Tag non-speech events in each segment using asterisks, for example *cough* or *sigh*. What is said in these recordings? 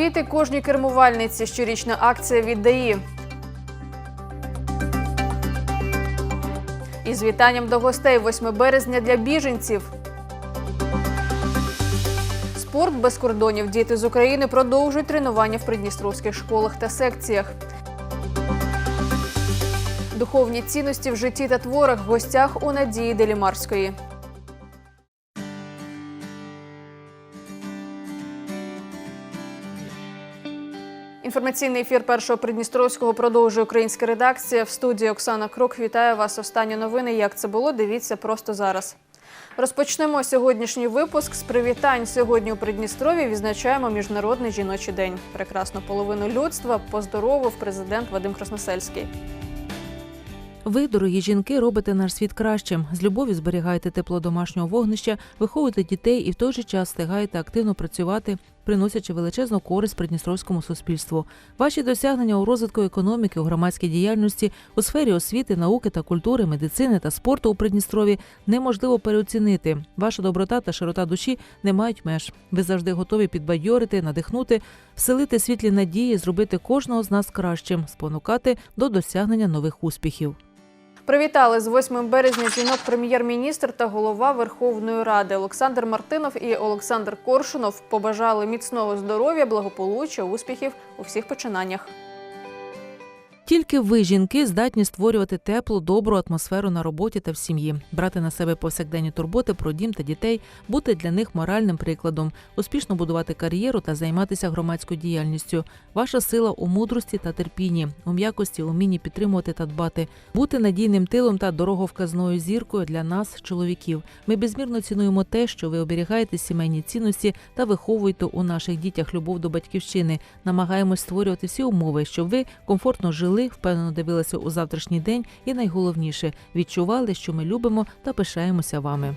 Квіти кожній кермувальниці. Щорічна акція від ДАІ. Із вітанням до гостей 8 березня для біженців. Спорт без кордонів. Діти з України продовжують тренування в придністровських школах та секціях. Духовні цінності в житті та творах в гостях у Надії Делімарської. Інформаційний ефір першого Придністровського продовжує українська редакція. В студії Оксана Крок вітаю вас. Останні новини. Як це було? Дивіться просто зараз. Розпочнемо сьогоднішній випуск з привітань. Сьогодні у Придністрові відзначаємо Міжнародний жіночий день. Прекрасну половину людства поздоровив президент Вадим Красносельський. Ви, дорогі жінки, робите наш світ кращим. З любов'ю зберігаєте тепло домашнього вогнища, виховуєте дітей і в той же час встигаєте активно працювати, приносячи величезну користь придністровському суспільству. Ваші досягнення у розвитку економіки, у громадській діяльності, у сфері освіти, науки та культури, медицини та спорту у Придністрові неможливо переоцінити. Ваша доброта та широта душі не мають меж. Ви завжди готові підбадьорити, надихнути, вселити світлі надії, зробити кожного з нас кращим, спонукати до досягнення нових успіхів. Привітали з 8 березня жінок прем'єр-міністр та голова Верховної Ради Олександр Мартинов і Олександр Коршунов побажали міцного здоров'я, благополуччя, успіхів у всіх починаннях. Тільки ви, жінки, здатні створювати теплу, добру атмосферу на роботі та в сім'ї, брати на себе повсякденні турботи про дім та дітей, бути для них моральним прикладом, успішно будувати кар'єру та займатися громадською діяльністю. Ваша сила у мудрості та терпінні, у м'якості, умінні підтримувати та дбати, бути надійним тилом та дороговказною зіркою для нас, чоловіків. Ми безмірно цінуємо те, що ви оберігаєте сімейні цінності та виховуєте у наших дітях любов до батьківщини. Намагаємось створювати всі умови, щоб ви комфортно жили, впевнено дивилися у завтрашній день, і найголовніше відчували, що ми любимо та пишаємося вами.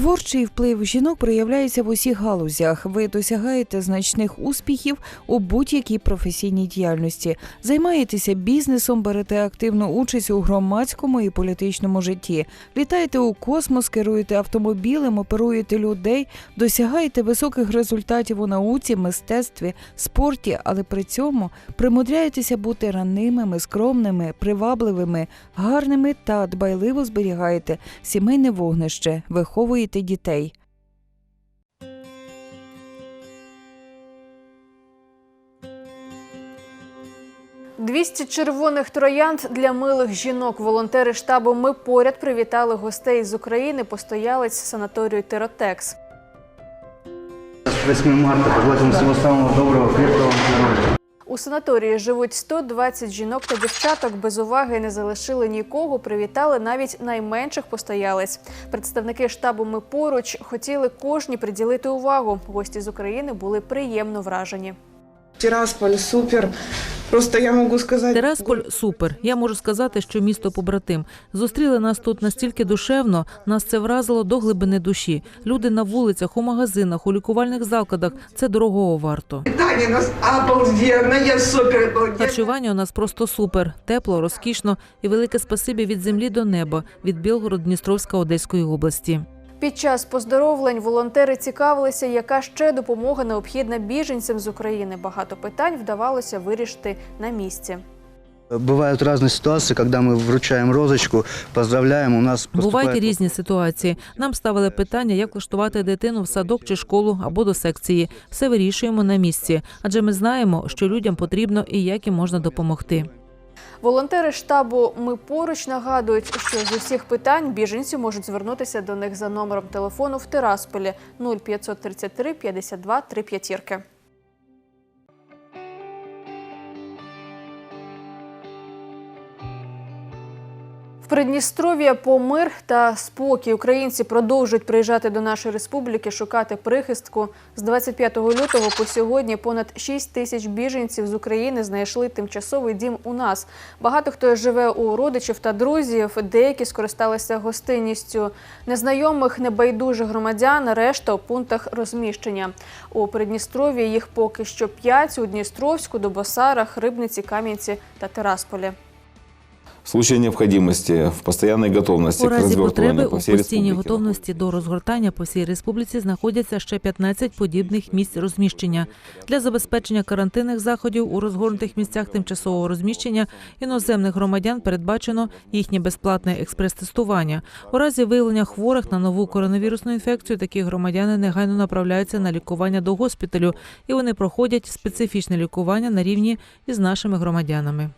Творчий вплив жінок проявляється в усіх галузях. Ви досягаєте значних успіхів у будь-якій професійній діяльності, займаєтеся бізнесом, берете активну участь у громадському і політичному житті, літаєте у космос, керуєте автомобілем, оперуєте людей, досягаєте високих результатів у науці, мистецтві, спорті, але при цьому примудряєтеся бути ранними, скромними, привабливими, гарними та дбайливо зберігаєте сімейне вогнище, виховуєте дітей. «200 червоних троянд для милих жінок. Волонтери штабу Ми поряд привітали гостей з України, постоялець санаторію Теротекс. С 8 марта. Пожелать вам всего самого доброго, крепкого здоровья. У санаторії живуть 120 жінок та дівчаток. Без уваги не залишили нікого. Привітали навіть найменших постоялець. Представники штабу Ми поруч хотіли кожній приділити увагу. Гості з України були приємно вражені. Тирасполь супер. Просто я могу сказать... Терасполь супер. Я можу сказати, що місто побратим. Зустріли нас тут настільки душевно, нас це вразило до глибини душі. Люди на вулицях, у магазинах, у лікувальних закладах. Це дорогого варто. У нас обалденное, супер обалденное. Харчування у нас просто супер, тепло, розкішно і велике спасибі від землі до неба від Білгород Дністровська Одеської області. Під час поздоровлень волонтери цікавилися, яка ще допомога необхідна біженцям з України. Багато питань вдавалося вирішити на місці. Бывают разные ситуации, когда мы вручаем розочку, поздравляем, у нас Бувають і поступает... різні ситуації. Нам ставили питання, як влаштувати дитину в садок чи школу або до секції. Все вирішуємо на місці, адже ми знаємо, що людям потрібно і як їм можна допомогти. Волонтери штабу Ми поруч нагадують, що з усіх питань біженці можуть звернутися до них за номером телефону в Тирасполі. 0533 52 3 Придністров'я по мир та спокій українці продовжують приїжджати до нашої республіки, шукати прихистку. З 25 лютого по сьогодні понад 6 тисяч біженців з України знайшли тимчасовий дім у нас. Багато хто живе у родичів та друзів, деякі скористалися гостинністю незнайомих небайдужих громадян. Решта у пунктах розміщення. У Придністров'ї їх поки що 5, у Дністровську, Добосарах, Рибниці, Кам'янці та Тирасполі. В случае необходимости, в постоянной готовности У к разі потреби у по всей постійній готовності до розгортання по всій республіці знаходяться ще 15 подібних місць розміщення. Для забезпечення карантинних заходів у розгорнутих місцях тимчасового розміщення іноземних громадян передбачено їхнє безплатне експрес-тестування. У разі виявлення хворих на нову коронавірусну інфекцію такі громадяни негайно направляються на лікування до госпіталю, і вони проходять специфічне лікування на рівні із нашими громадянами.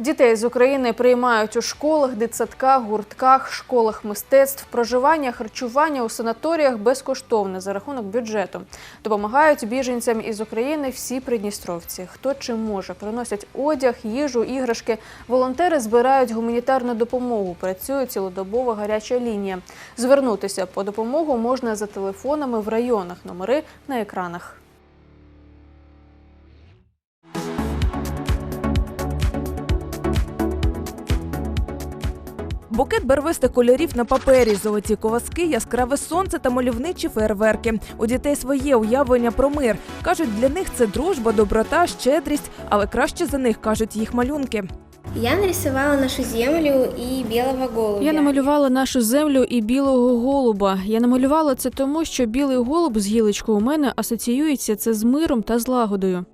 Дітей з України приймають у школах, дитсадках, гуртках, школах мистецтв, проживання, харчування у санаторіях безкоштовне за рахунок бюджету. Допомагають біженцям із України всі придністровці. Хто чим може, приносять одяг, їжу, іграшки. Волонтери збирають гуманітарну допомогу. Працює цілодобова гаряча лінія. Звернутися по допомогу можна за телефонами в районах. Номери на екранах. Букет барвистих кольорів на папері, золоті коваски, яскраве сонце та мальовничі фейерверки. У дітей своє уявлення про мир. Кажуть, для них це дружба, доброта, щедрість, але краще за них кажуть їх малюнки. Я нарисовала нашу землю и белого голубя. Я намалювала нашу землю і білого голуба. Я намалювала це тому, що білий голуб з гілочкою у мене асоціюється це з миром та злагодою.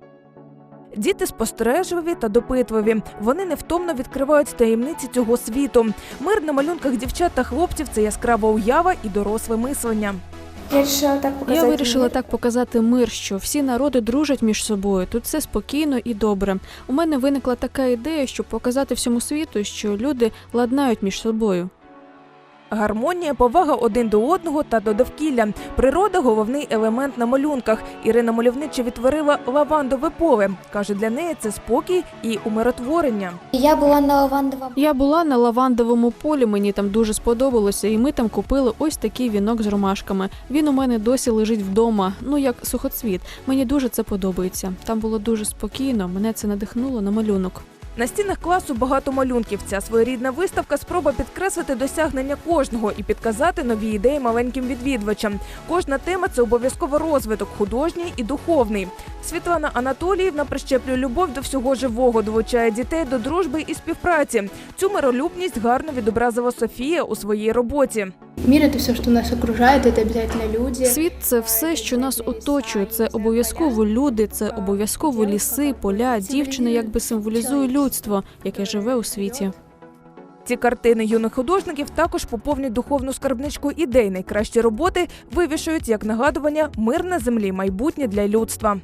Діти спостережливі та допитливі. Вони невтомно відкривають таємниці цього світу. Мир на малюнках дівчат та хлопців це яскрава уява і доросле мислення. Я решила так показать Я вирішила так показати мир, що всі народи дружать між собою. Тут все спокійно і добре. У мене виникла така ідея, щоб показати всьому світу, що люди ладнають між собою. Гармонія, повага один до одного та до довкілля. Природа головний елемент на малюнках. Ірина Мальовнича відтворила лавандове поле. Каже, для неї це спокій і умиротворення. Я была на лавандовом Я була на лавандовому полі, мені там дуже сподобалося, і ми там купили ось такий вінок з ромашками. Він у мене досі лежить вдома, ну як сухоцвіт. Мені дуже це подобається. Там було дуже спокійно, мене це надихнуло на малюнок. На стінах класу багато малюнків. Ця своєрідна виставка спроба підкреслити досягнення кожного і підказати нові ідеї маленьким відвідувачам. Кожна тема це обов'язково розвиток художній і духовний. Світлана Анатоліївна прищеплює любов до всього живого, долучає дітей до дружби і співпраці. Цю миролюбність гарно відобразила Софія у своїй роботі. Мир это все, что нас окружает, это обязательно люди. Світ це все, що нас оточує. Це обов'язково люди, це обов'язково ліси, поля, дівчина якби символізує людство, яке живе у світі. Ці картини юних художників також поповнюють духовну скарбничку ідей. Найкращі роботи вивішують як нагадування мир на землі, майбутнє для людства.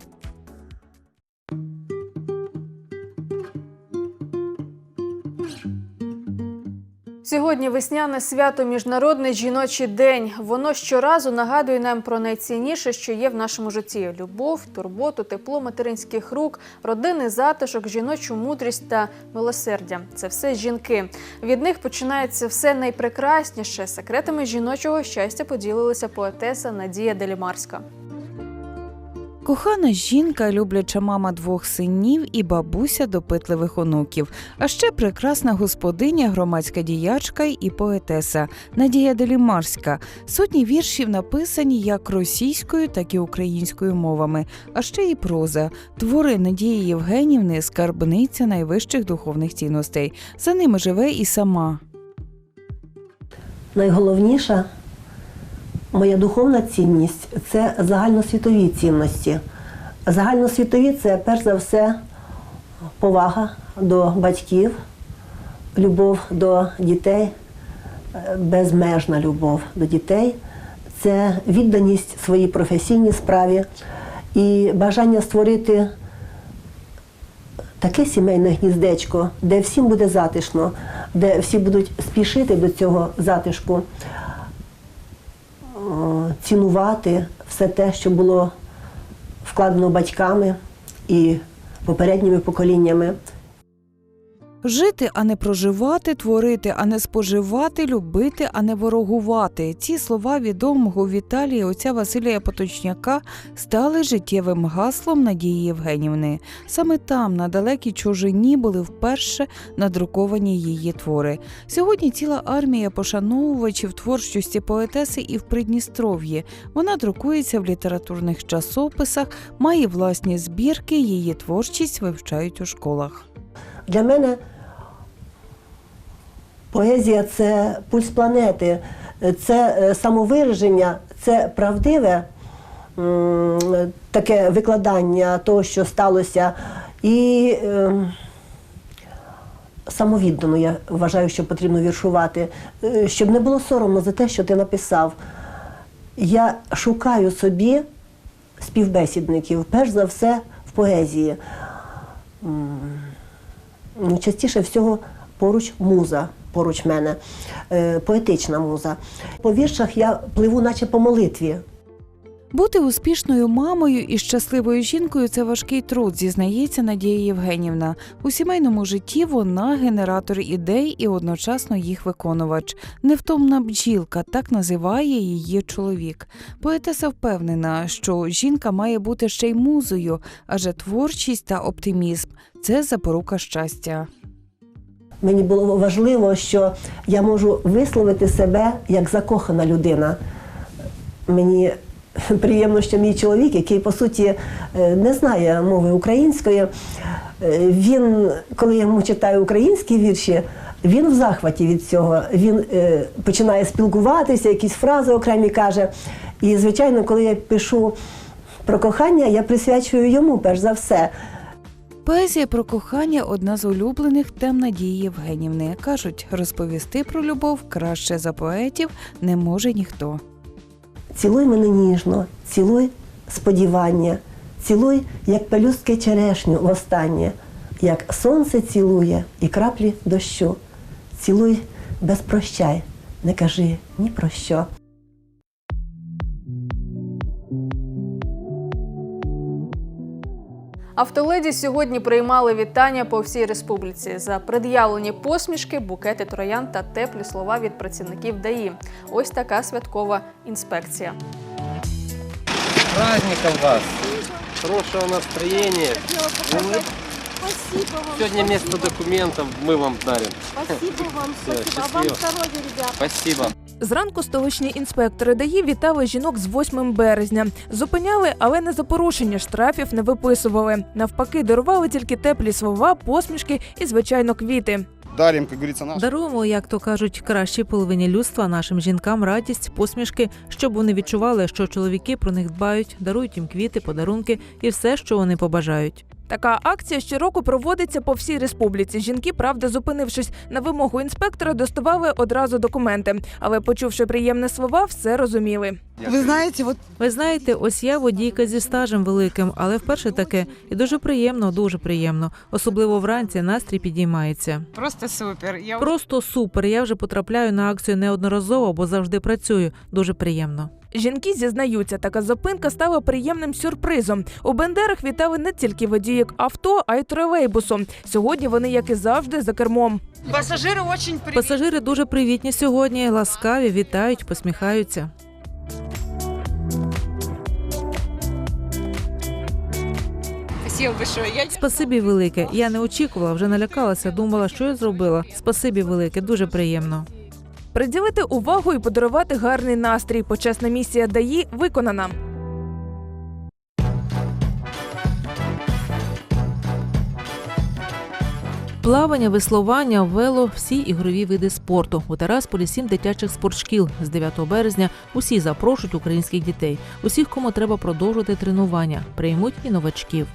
Сьогодні весняне свято Міжнародний жіночий день. Воно щоразу нагадує нам про найцінніше, що є в нашому житті: любов, турботу, тепло материнських рук, родинний затишок, жіночу мудрість та милосердя. Це все жінки. Від них починається все найпрекрасніше. Секретами жіночого щастя поділилася поетеса Надія Делімарська. Кохана жінка, любляча мама двох синів і бабуся допитливих онуків, а ще прекрасна господиня, громадська діячка і поетеса Надія Делімарська. Сотні віршів написані як російською, так і українською мовами, а ще і проза. Твори Надії Євгенівни скарбниця найвищих духовних цінностей. За ними живе і сама. Найголовніша моя духовна цінність це загальносвітові цінності. Загальносвітові це перш за все повага до батьків, любов до дітей, безмежна любов до дітей, це відданість своїй професійній справі і бажання створити таке сімейне гніздечко, де всім буде затишно, де всі будуть спішити до цього затишку, цінувати все те, що було вкладено батьками і попередніми поколіннями. Жити, а не проживати, творити, а не споживати, любити, а не ворогувати. Ці слова відомого в Італії отця Василія Поточняка стали життєвим гаслом Надії Євгенівни. Саме там, на далекій чужині, були вперше надруковані її твори. Сьогодні ціла армія пошановувачів творчості поетеси і в Придністров'ї. Вона друкується в літературних часописах, має власні збірки, її творчість вивчають у школах. Для мене Поезія це пульс планети, це е, самовираження, це правдиве таке викладання того, що сталося. І е, самовіддано я вважаю, що потрібно віршувати, Е, щоб не було соромно за те, що ти написав. Я шукаю собі співбесідників, перш за все, в поезії. Ну, Частіше всього поруч муза, поруч мене, е, поетична муза. По віршах я пливу, наче по молитві. Бути успішною мамою і щасливою жінкою це важкий труд, зізнається Надія Євгенівна. У сімейному житті вона генератор ідей і одночасно їх виконувач. Невтомна бджілка, так називає її чоловік. Поетеса впевнена, що жінка має бути ще й музою, адже творчість та оптимізм це запорука щастя. Мені було важливо, що я можу висловити себе як закохана людина. Мені *laughs* приємно, що мій чоловік, який по суті е, не знає мови української, е, він, коли я йому читаю українські вірші, він в захваті від цього. Він е, починає спілкуватися, якісь фрази окремі каже. І, звичайно, коли я пишу про кохання, я присвячую йому перш за все. Поезія про кохання одна з улюблених тем Надії Євгенівни. Кажуть, розповісти про любов краще за поетів не може ніхто. Цілуй мене ніжно, цілуй сподівання, цілуй, як пелюстки черешню востаннє, як сонце цілує і краплі дощу. Цілуй без прощай, не кажи ні про що. Автоледі сьогодні приймали вітання по всій республіці за пред'явлені посмішки, букети троян та теплі слова від працівників ДАІ. Ось така святкова інспекція. праздником вас! Хорошего настроения! Сегодня вместо документов мы вам дарим. Спасибо вам, *laughs* Всё, счастливо. здоровья, ребят. Спасибо. Зранку столичні інспектори ДАІ вітали жінок з 8 березня. Зупиняли, але не за порушення штрафів не виписували. Навпаки, дарували тільки теплі слова, посмішки і, звичайно, квіти. дарим, как говорится, наш. Даруємо, як то кажуть, кращій половині людства нашим жінкам радість, посмішки, щоб вони відчували, що чоловіки про них дбають, дарують їм квіти, подарунки і все, що вони побажають. Така акція щороку проводиться по всій республіці. Жінки, правда, зупинившись на вимогу інспектора, доставали одразу документи, але, почувши приємні слова, все розуміли. Вы знаете, вот Ви знаєте, ось я водійка зі стажем великим, але вперше таке і дуже приємно, дуже приємно. Особливо вранці настрій підіймається. просто супер. Я Просто супер. Я вже потрапляю на акцію неодноразово, бо завжди працюю. Дуже приємно. Жінки зізнаються, така зупинка стала приємним сюрпризом. У Бендерах вітали не тільки водіїк авто, а й тролейбусом. Сьогодні вони, як і завжди, за кермом. пассажиры очень Пасажири дуже привітні сьогодні, ласкаві, вітають, посміхаються. Спасибі велике. Я не очікувала, вже налякалася, думала, що я зробила. Спасибі велике, дуже приємно. Приділити увагу і подарувати гарний настрій. Почесна місія ДАІ виконана. Плавання, веслування, вело всі ігрові види спорту. У Тарасполі сім дитячих спортшкіл. З 9 березня усі запрошують українських дітей. Усіх, кому треба продовжувати тренування, приймуть і новачків.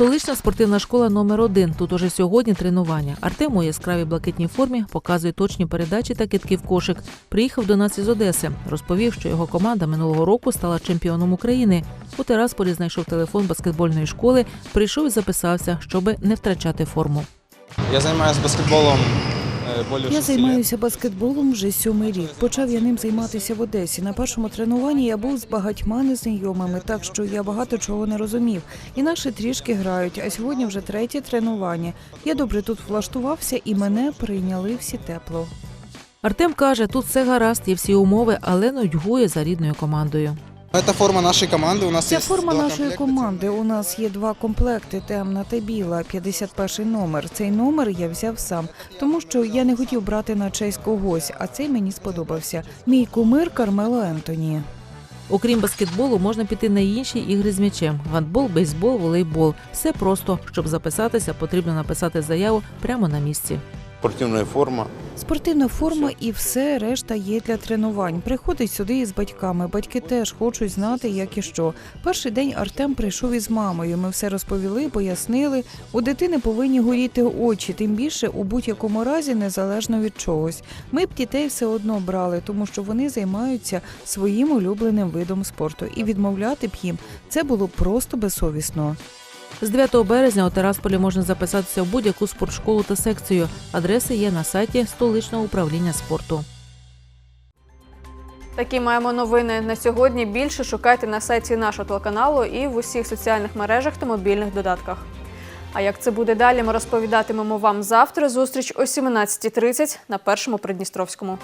Столична спортивна школа номер 1 Тут уже сьогодні тренування. Артем у яскравій блакитній формі показує точні передачі та китки в кошик. Приїхав до нас із Одеси. Розповів, що його команда минулого року стала чемпіоном України. У Терасполі знайшов телефон баскетбольної школи, прийшов і записався, щоби не втрачати форму. Я занимаюсь баскетболом э, Я займаюся баскетболом вже сьомий рік. Почав я ним займатися в Одесі. На першому тренуванні я був з багатьма незнайомими, так що я багато чого не розумів. І наші трішки грають. А сьогодні вже третє тренування. Я добре тут влаштувався і мене прийняли всі тепло. Артем каже, тут все гаразд, є всі умови, але нудьгує за рідною командою. Это форма нашей команды. У нас Це есть форма нашої команди. У нас є два комплекти: темна та біла, 51 номер. Цей номер я взяв сам, тому що я не хотів брати на честь когось, а цей мені сподобався. Мій кумир Кармело Ентоні. Окрім баскетболу, можна піти на інші ігри з м'ячем: гандбол, бейсбол, волейбол. Все просто. Щоб записатися, потрібно написати заяву прямо на місці. Спортивная форма. Спортивна форма і все решта є для тренувань. Приходить сюди із батьками. Батьки теж хочуть знати, як і що. Перший день Артем прийшов із мамою. Ми все розповіли, пояснили. У дитини повинні горіти очі, тим більше у будь-якому разі незалежно від чогось. Ми б дітей все одно брали, тому що вони займаються своїм улюбленим видом спорту, і відмовляти б їм це було просто безсовісно. З 9 березня у Терасполі можна записатися в будь-яку спортшколу та секцію. Адреси є на сайті столичного управління спорту. Такі маємо новини на сьогодні. Більше шукайте на сайті нашого телеканалу і в усіх соціальних мережах та мобільних додатках. А як це буде далі, ми розповідатимемо вам завтра. Зустріч о 17.30 на першому Придністровському.